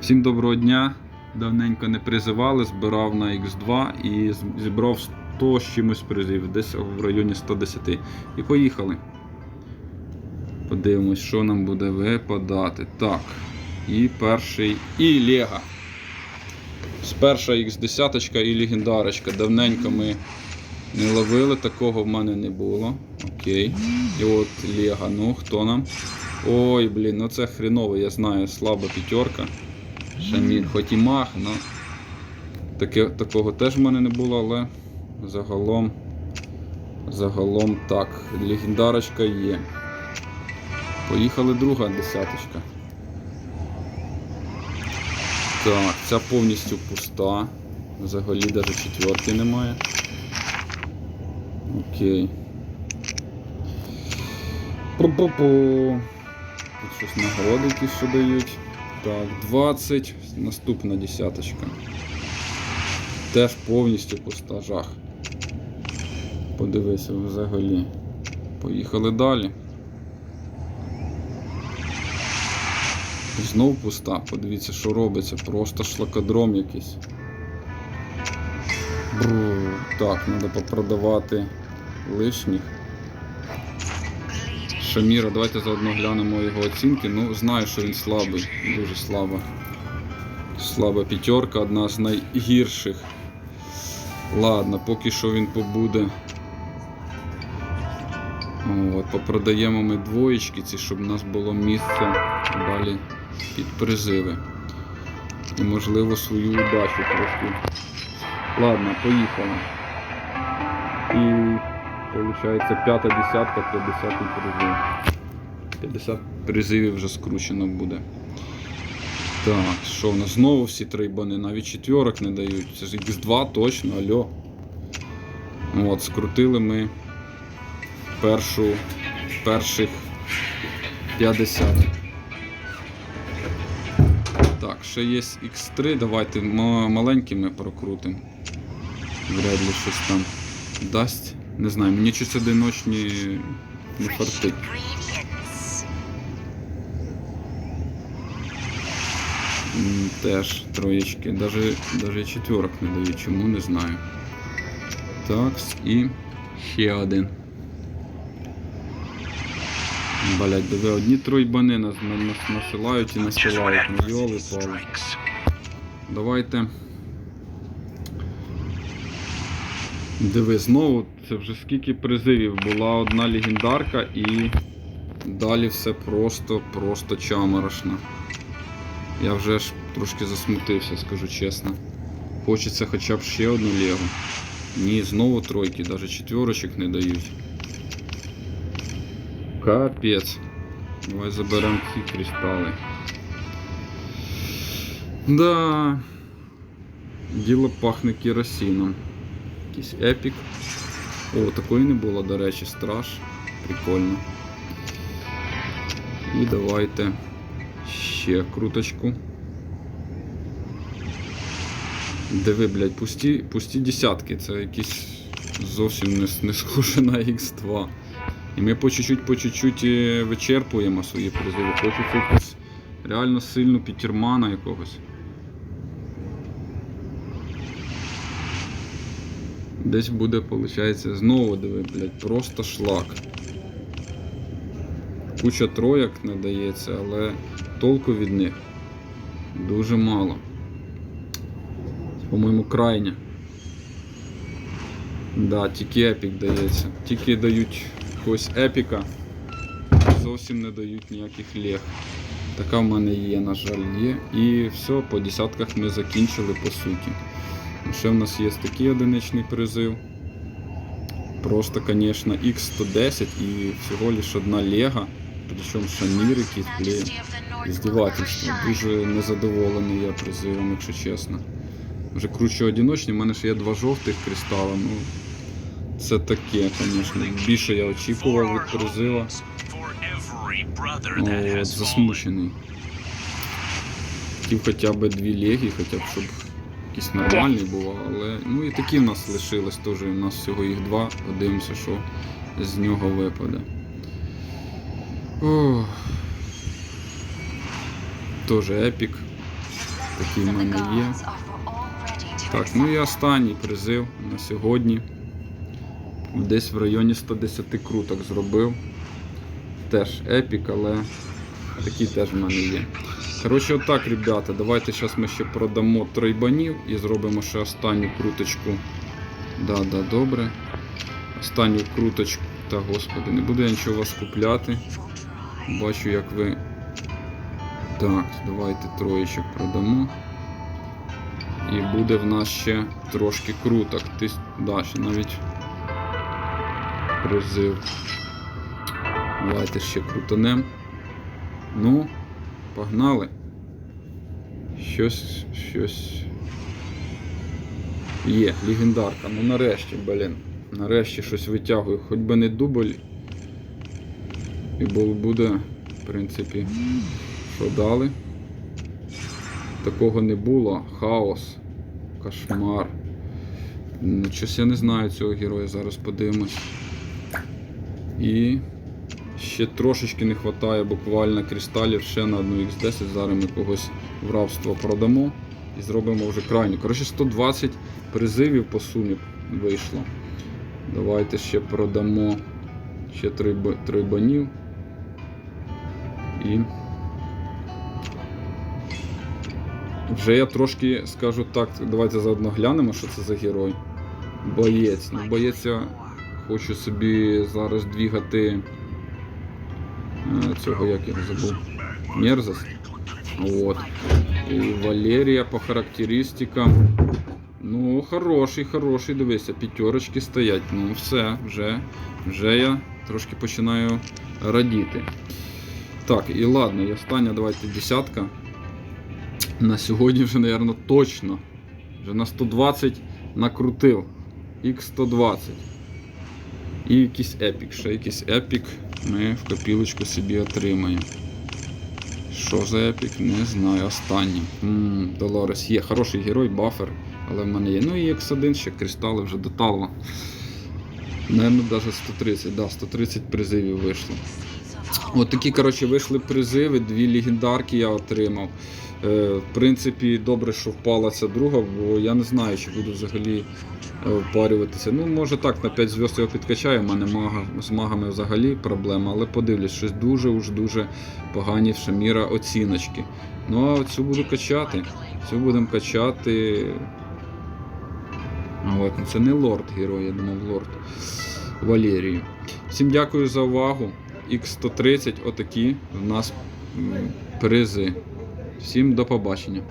Всім доброго дня. Давненько не призивали, збирав на X2 і зібрав 100 з чимось призів, десь в районі 110. І поїхали. Подивимось, що нам буде випадати. Так. І перший. І Лего. З перша X10 і легендарочка. Давненько ми не ловили, такого в мене не було. Окей. І от Лего. Ну, хто нам? Ой, блін, ну це хреново, я знаю, слаба п'ятерка. Шаміль, хоч і мах, але таке, такого теж в мене не було, але загалом, загалом так, легендарочка є. Поїхали друга десяточка. Так, ця повністю пуста. Взагалі навіть четверки немає. Окей. Пу-пу-пу. Тут щось нагороди якісь що дають. Так, 20. Наступна десяточка. Теж повністю пуста жах. Подивися взагалі. Поїхали далі. Знов пуста. Подивіться, що робиться. Просто шлакодром якийсь. Бру. Так, треба попродавати лишніх. Шаміра, давайте заодно глянемо його оцінки. Ну, знаю, що він слабий, дуже слабо. Слаба п'ятерка, одна з найгірших. Ладно, поки що він побуде. От, попродаємо ми двоєчки ці, щоб у нас було місце далі під призиви. І можливо свою удачу трошки. Ладно, поїхали. І Получається п'ята десятка, 50 призив. 50 призивів вже скручено буде. Так, що в нас знову всі три бани, навіть четверок не дають. Це ж X2 точно, альо. От, скрутили ми першу, перших 50. Так, ще є X3, давайте ма- маленькими прокрутимо. Вряд ли щось там дасть. Не знаю, мені щось одиночні не фартить. Теж троєчки, даже, даже четверок не дають, чому не знаю. Так, і ще один. Блять, диви, одні тройбани нас, нас насилають і насилають. Ну, йоли пали. Давайте. Диви, знову це вже скільки призивів. Була одна легендарка і далі все просто, просто чаморошно. Я вже ж трошки засмутився, скажу чесно. Хочеться хоча б ще одну легу. Ні, знову тройки, навіть четверочок не дають. Капець. Давай заберемо ці кристали. Да. Діло пахне керосином. Якийсь епік. О, такої не було, до речі, страж. Прикольно. І давайте ще круточку. Диви, блядь, пусті, пусті десятки. Це якісь зовсім не, не схоже на X2. І ми по чуть-чуть, по чуть-чуть е, вичерпуємо свої призиви. Хочеться якусь реально сильну пітермана якогось. Десь буде, виходить, знову диви, блядь, просто шлак. Куча троєк надається, але толку від них дуже мало. По-моєму, крайня. Да, тільки епік дається. Тільки дають якогось епіка, зовсім не дають ніяких лег. Така в мене є, на жаль, є. І все, по десятках ми закінчили по суті. Ще в нас є такий одиничний призив. Просто, звісно, X110 і всього лиш одна Лего. Причому шамір якийсь, блін. Здівательство. Дуже незадоволений я призивом, якщо чесно. Вже круче одиночні, в мене ще є два жовтих кристала. Ну, це таке, звісно. Більше я очікував від призива. От, засмучений. Хотів хоча б дві легі, хоча б щоб якийсь нормальний був, але ну і такі в нас лишились теж. У нас всього їх два. Подивимося, що з нього випаде. Ох. Тоже епік. Такий в мене є. Так, ну і останній призив на сьогодні. Десь в районі 110 круток зробив. Теж епік, але такі теж в мене є. Коротше, отак, ребята, давайте зараз ми ще продамо тройбанів і зробимо ще останню круточку. Да, да, добре. Останню круточку. Та господи, не буду я нічого вас купляти. Бачу, як ви. Так, давайте троєчок продамо. І буде в нас ще трошки круток. Ти... Да, навіть призив. Давайте ще крутанем. Ну, погнали. Щось, щось. Є, легендарка. Ну нарешті, блін. Нарешті щось витягую. Хоч би не дубль. І буде, в принципі, що дали. Такого не було. Хаос. Кошмар. Щось я не знаю цього героя, зараз подивимось. І ще трошечки не вистачає буквально кристалів ще на одну X10. Зараз ми когось в рабство продамо і зробимо вже крайню. Коротше, 120 призивів по сумі вийшло. Давайте ще продамо ще три, б- три банів. І вже я трошки скажу так, давайте заодно глянемо, що це за герой. Боєць. Ну, боєць я хочу собі зараз двігати цього, як я забув. Мерзость. От. І Валерія по характеристикам. Ну, хороший, хороший, дивися, п'ятерочки стоять. Ну, все, вже, вже я трошки починаю радіти. Так, і ладно, і остання, давайте десятка. На сьогодні вже, мабуть, точно. Вже на 120 накрутив. X120. І якийсь епік. Ще якийсь епік ми в копілочку собі отримаємо. Що за епік? Не знаю. Останній. Долорес є. Хороший герой, бафер, але в мене є. Ну і X1 ще кристали вже до талва. Наверно, навіть 130, да, 130 призивів вийшло. От такі, коротше, вийшли призиви, дві легендарки я отримав. Е, в принципі, добре, що впала ця друга, бо я не знаю, чи буду взагалі е, впарюватися. Ну, може так, на 5 зв'язок його підкачаю, у мене мага, з магами взагалі проблема, але подивлюсь, щось дуже уж дуже погані в Шаміра оціночки. Ну а цю буду качати. Цю будемо качати. От, це не лорд герой, я думав лорд. Валерію. Всім дякую за увагу. X130, отакі в нас призи. Всім до побачення.